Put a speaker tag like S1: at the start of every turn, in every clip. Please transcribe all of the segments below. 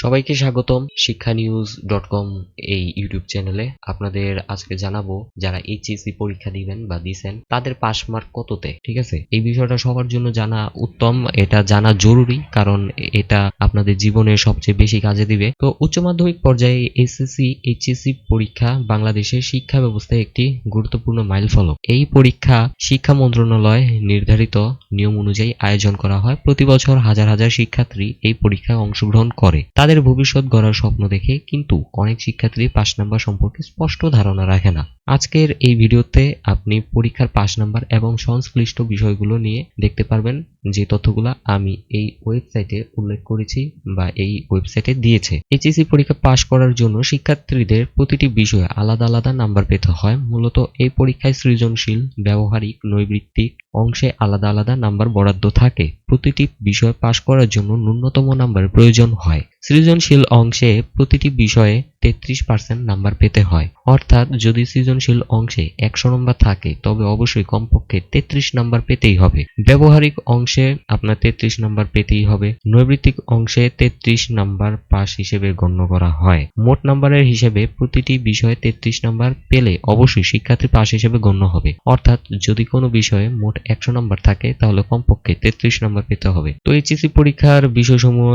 S1: সবাইকে স্বাগতম শিক্ষা নিউজ ডট কম এই ইউটিউব চ্যানেলে। আপনাদের আজকে জানাব, যারা এইচএসসি পরীক্ষা দিবেন বা দিছেন, তাদের পাস মার্ক কততে, ঠিক আছে? এই বিষয়টা সবার জন্য জানা উত্তম, এটা জানা জরুরি, কারণ এটা আপনাদের জীবনে সবচেয়ে বেশি কাজে দিবে। তো উচ্চ মাধ্যমিক পর্যায়ে এসএসসি এইচএসসি পরীক্ষা বাংলাদেশের শিক্ষা ব্যবস্থায় একটি গুরুত্বপূর্ণ মাইল ফলক এই পরীক্ষা শিক্ষা মন্ত্রণালয় নির্ধারিত নিয়ম অনুযায়ী আয়োজন করা হয়। প্রতি বছর হাজার হাজার শিক্ষার্থী এই পরীক্ষায় অংশগ্রহণ করে। তাদের ভবিষ্যৎ গড়ার স্বপ্ন দেখে কিন্তু অনেক শিক্ষার্থী পাশ নাম্বার সম্পর্কে স্পষ্ট ধারণা রাখে না। আজকের এই ভিডিওতে আপনি পরীক্ষার পাশ নাম্বার এবং সংশ্লিষ্ট বিষয়গুলো নিয়ে দেখতে পারবেন যে তথ্যগুলো আমি এই ওয়েবসাইটে উল্লেখ করেছি বা এই ওয়েবসাইটে দিয়েছে। এইচএসসি পরীক্ষা পাশ করার জন্য শিক্ষার্থীদের প্রতিটি বিষয়ে আলাদা আলাদা নাম্বার পেতে হয়। মূলত এই পরীক্ষায় সৃজনশীল, ব্যবহারিক, নৈবৃত্তিক অংশে আলাদা আলাদা নাম্বার বরাদ্দ থাকে। প্রতিটি বিষয় পাশ করার জন্য ন্যূনতম নাম্বারের প্রয়োজন হয়। সৃজনশীল অংশে প্রতিটি বিষয়ে তেত্রিশ পার্সেন্ট নাম্বার পেতে হয়। অর্থাৎ যদি সৃজনশীল অংশে একশো নম্বর থাকে, তবে অবশ্যই কমপক্ষে তেত্রিশ নাম্বার পেতেই হবে। ব্যবহারিক অংশে আপনার তেত্রিশ নাম্বার পেতেই হবে। নৈবৃত্তিক অংশে তেত্রিশ নাম্বার পাস হিসেবে গণ্য করা হয়। মোট নাম্বারের হিসেবে প্রতিটি বিষয়ে তেত্রিশ নাম্বার পেলে অবশ্যই শিক্ষার্থী পাস হিসেবে গণ্য হবে। অর্থাৎ যদি কোনো বিষয়ে মোট একশো নাম্বার থাকে, তাহলে কমপক্ষে তেত্রিশ নাম্বার পেতে হবে। তো এইচএসি পরীক্ষার বিষয়সমূহ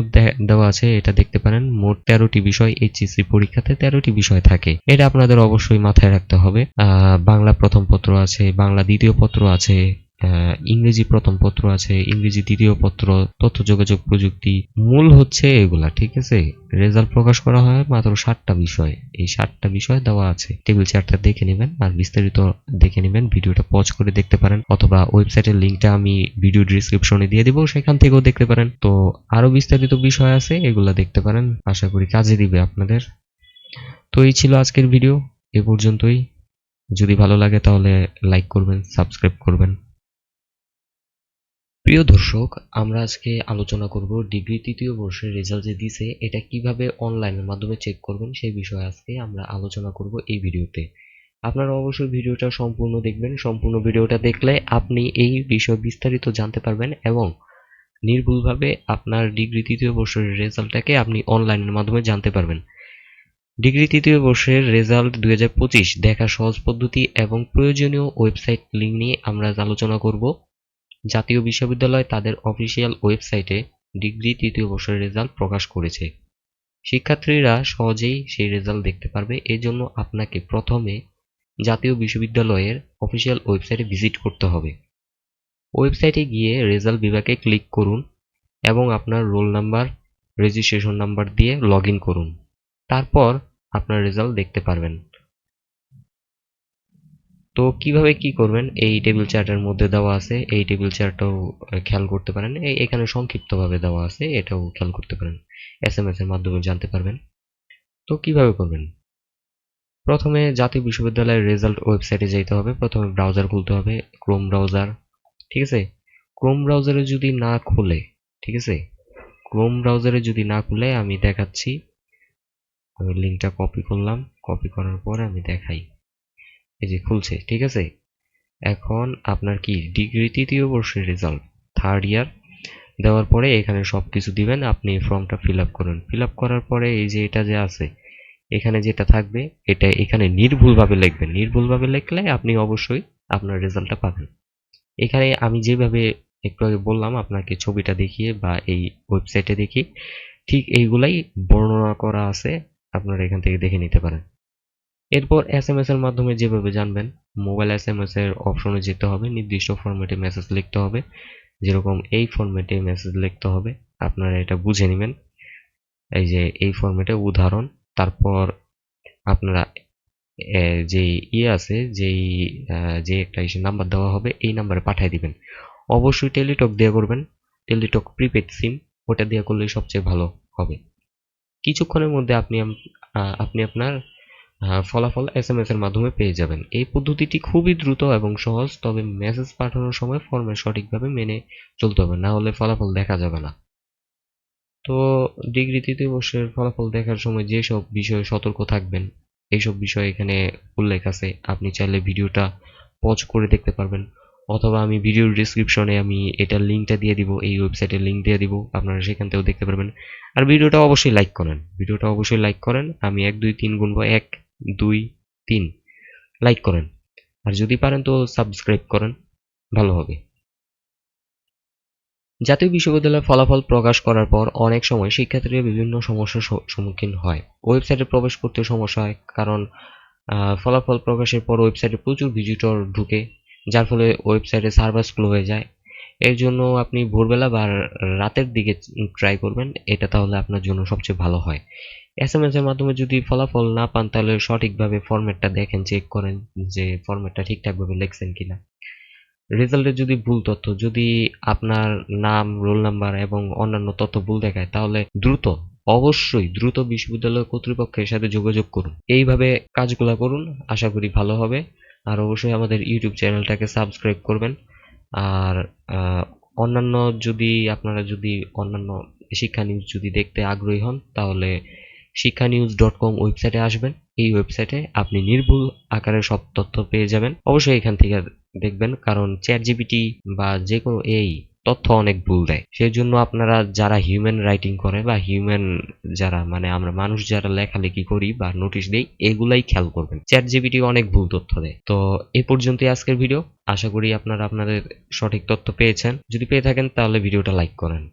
S1: দেওয়া আছে, এটা দেখতে পারেন। মোট তেরোটি বিষয় এইচএসসি পরীক্ষাতে তেরোটি বিষয় থাকে। এটা আপনাদের অবশ্যই মাথায় রাখতে হবে। বাংলা প্রথম পত্র আছে, বাংলা দ্বিতীয় পত্র আছে ইংরেজি প্রথম পত্র আছে, ইংরেজি দ্বিতীয় পত্র, তথ্য যোগাযোগ প্রযুক্তি, মূল হচ্ছে এগুলা, ঠিক আছে? রেজাল্ট প্রকাশ করা হয় মাত্র ষাটটা বিষয়। এই ষাটটা বিষয় দেওয়া আছে। টেবিল চারটা দেখে নেবেন আর বিস্তারিত দেখে নেবেন, ভিডিওটা পজ করে দেখতে পারেন, অথবা ওয়েবসাইটের লিঙ্কটা আমি ভিডিও ডিসক্রিপশনে দিয়ে দিব, সেখান থেকেও দেখতে পারেন। তো আরও বিস্তারিত বিষয় আছে, এগুলা দেখতে পারেন। আশা করি কাজে দিবে আপনাদের। তো এই ছিল আজকের ভিডিও। এ পর্যন্তই। যদি ভালো লাগে তাহলে লাইক করবেন সাবস্ক্রাইব করবেন। প্রিয় দর্শক, আমরা আজকে আলোচনা করব ডিগ্রি তৃতীয় বর্ষের রেজাল্ট যে দিছে, এটা কীভাবে অনলাইনের মাধ্যমে চেক করবেন সেই বিষয়ে আজকে আমরা আলোচনা করব এই ভিডিওতে। আপনারা অবশ্যই ভিডিওটা সম্পূর্ণ দেখবেন। সম্পূর্ণ ভিডিওটা দেখলে আপনি এই বিষয়ে বিস্তারিত জানতে পারবেন এবং নির্ভুলভাবে আপনার ডিগ্রি তৃতীয় বর্ষের রেজাল্টটাকে আপনি অনলাইনের মাধ্যমে জানতে পারবেন। ডিগ্রি তৃতীয় বর্ষের রেজাল্ট দুই দেখার সহজ পদ্ধতি এবং প্রয়োজনীয় ওয়েবসাইট লিঙ্ক নিয়ে আমরা আলোচনা করব। জাতীয় বিশ্ববিদ্যালয় তাদের অফিসিয়াল ওয়েবসাইটে ডিগ্রি তৃতীয় বর্ষের রেজাল্ট প্রকাশ করেছে। শিক্ষার্থীরা সহজেই সেই রেজাল্ট দেখতে পারবে। এজন্য আপনাকে প্রথমে জাতীয় বিশ্ববিদ্যালয়ের অফিসিয়াল ওয়েবসাইটে ভিজিট করতে হবে। ওয়েবসাইটে গিয়ে রেজাল্ট বিভাগে ক্লিক করুন এবং আপনার রোল নাম্বার, রেজিস্ট্রেশন নাম্বার দিয়ে লগ করুন। তারপর আপনার রেজাল্ট দেখতে পারবেন। তো কীভাবে কি করবেন? এই টেবিল চার্টের মধ্যে দেওয়া আছে, এই টেবিল চার্টটাও খেয়াল করতে পারেন। এখানে সংক্ষিপ্তভাবে দেওয়া আছে, এটাও খেয়াল করতে পারেন। এস এম এস এর মাধ্যমে জানতে পারবেন। তো কীভাবে করবেন? প্রথমে জাতীয় বিশ্ববিদ্যালয়ের রেজাল্ট ওয়েবসাইটে যেতে হবে। প্রথমে ব্রাউজার খুলতে হবে ক্রোম ব্রাউজার ঠিক আছে? ক্রোম ব্রাউজারে যদি না খুলে, ঠিক আছে? ক্রোম ব্রাউজারে যদি না খুলে, আমি দেখাচ্ছি আমি লিঙ্কটা কপি করলাম। কপি করার পরে আমি দেখাই। এই যে খুলছে, ঠিক আছে? এখন আপনার কি ডিগ্রি তৃতীয় বর্ষের রেজাল্ট থার্ড ইয়ার দেওয়ার পরে এখানে সব কিছু দিবেন, আপনি ফর্মটা ফিল আপ করুন। ফিল আপ করার পরে এই যে এটা যে আছে, এখানে যেটা থাকবে, এটা এখানে নির্ভুলভাবে লিখবেন। নির্ভুলভাবে লিখলে আপনি অবশ্যই আপনার রেজাল্টটা পাবেন। এখানে আমি যেভাবে একটু আগে বললাম, আপনাকে ছবিটা দেখিয়ে বা এই ওয়েবসাইটে দেখিয়ে, ঠিক এইগুলাই বর্ণনা করা আছে। আপনারা এখান থেকে দেখে নিতে পারেন। এরপর এস এম এস এর মাধ্যমে যেভাবে জানবেন মোবাইল এস এম এস এর অপশনে যেতে হবে, নির্দিষ্ট ফরম্যাটে মেসেজ লিখতে হবে। যেরকম এই ফরম্যাটে মেসেজ লিখতে হবে, আপনারা এটা বুঝে নেবেন। এই যে এই ফরম্যাটে উদাহরণ, তারপর আপনারা যে ইয়ে আছে, যেই যে একটা ইসে নাম্বার দেওয়া হবে, এই নাম্বারে পাঠিয়ে দিবেন। অবশ্যই টেলিটক দিয়ে করবেন। টেলিটক প্রিপেড সিম ওটা দিয়ে করলে সবচেয়ে ভালো হবে। কিছুক্ষণের মধ্যে আপনি আপনি আপনার ফলাফল এস এম এস এর মাধ্যমে পেয়ে যাবেন। এই পদ্ধতিটি খুবই দ্রুত এবং সহজ, তবে মেসেজ পাঠানোর সময় ফর্মে সঠিকভাবে মেনে চলতে হবে, না হলে ফলাফল দেখা যাবে না। তো ডিগ্রি তৃতীয় বর্ষের ফলাফল দেখার সময় যেসব বিষয়ে সতর্ক থাকবেন, এইসব বিষয় এখানে উল্লেখ আছে। আপনি চাইলে ভিডিওটা পজ করে দেখতে পারবেন। অথবা আমি ভিডিওর ডিসক্রিপশনে আমি এটার লিঙ্কটা দিয়ে দিব, এই ওয়েবসাইটের লিঙ্ক দিয়ে দিব, আপনারা সেখান থেকেও দেখতে পারবেন। আর ভিডিওটা অবশ্যই লাইক করেন। ভিডিওটা অবশ্যই লাইক করেন, আমি এক, দুই, তিন গুনবো, এক, দুই, তিন। লাইক করেন। আর যদি পারেন তো সাবস্ক্রাইব করেন, ভালো হবে। জাতীয় বিশ্ববিদ্যালয়ের ফলাফল প্রকাশ করার পর অনেক সময় শিক্ষার্থীরা বিভিন্ন সমস্যার সম্মুখীন হয়। ওয়েবসাইটে প্রবেশ করতে সমস্যা হয়, কারণ ফলাফল প্রকাশের পর ওয়েবসাইটে প্রচুর ভিজিটর ঢুকে যার ফলে ওয়েবসাইটে সার্ভার স্লো হয়ে যায়। এর জন্য আপনি ভোরবেলা বা রাতের দিকে ট্রাই করবেন, এটা তাহলে আপনার জন্য সবচেয়ে ভালো হয়। এস এম এস এর মাধ্যমে যদি ফলাফল না পান, তাহলে সঠিকভাবে ফরম্যাটটা দেখেন চেক করেন যে ফরম্যাটটা ঠিকঠাকভাবে লিখছেন কিনা। রেজাল্টে যদি ভুল তথ্য, যদি আপনার নাম রোল নাম্বার এবং অন্যান্য তথ্য ভুল দেখায়, তাহলে দ্রুত, অবশ্যই দ্রুত বিশ্ববিদ্যালয় কর্তৃপক্ষের সাথে যোগাযোগ করুন। এইভাবে কাজগুলো করুন, আশা করি ভালো হবে। আর অবশ্যই আমাদের ইউটিউব চ্যানেলটাকে সাবস্ক্রাইব করবেন। আর অন্যান্য যদি আপনারা যদি অন্যান্য শিক্ষা নিউজ যদি দেখতে আগ্রহী হন, তাহলে শিক্ষা নিউজ ডট কম ওয়েবসাইটে আসবেন। এই ওয়েবসাইটে আপনি নির্ভুল আকারে সব তথ্য পেয়ে যাবেন। অবশ্যই এখান থেকে দেখবেন, কারণ চ্যাট জিপিটি বা যে কোনো এই তথ্য অনেক ভুল দেয়। সেই জন্য আপনারা যারা হিউম্যান রাইটিং করে বা হিউম্যান যারা মানে আমরা মানুষ যারা লেখালেখি করি বা নোটিশ দিই, এগুলাই খেয়াল করবেন। চ্যাট জিবিটি অনেক ভুল তথ্য দেয়। তো এ পর্যন্তই আজকের ভিডিও আশা করি আপনারা আপনাদের সঠিক তথ্য পেয়েছেন। যদি পেয়ে থাকেন, তাহলে ভিডিওটা লাইক করেন।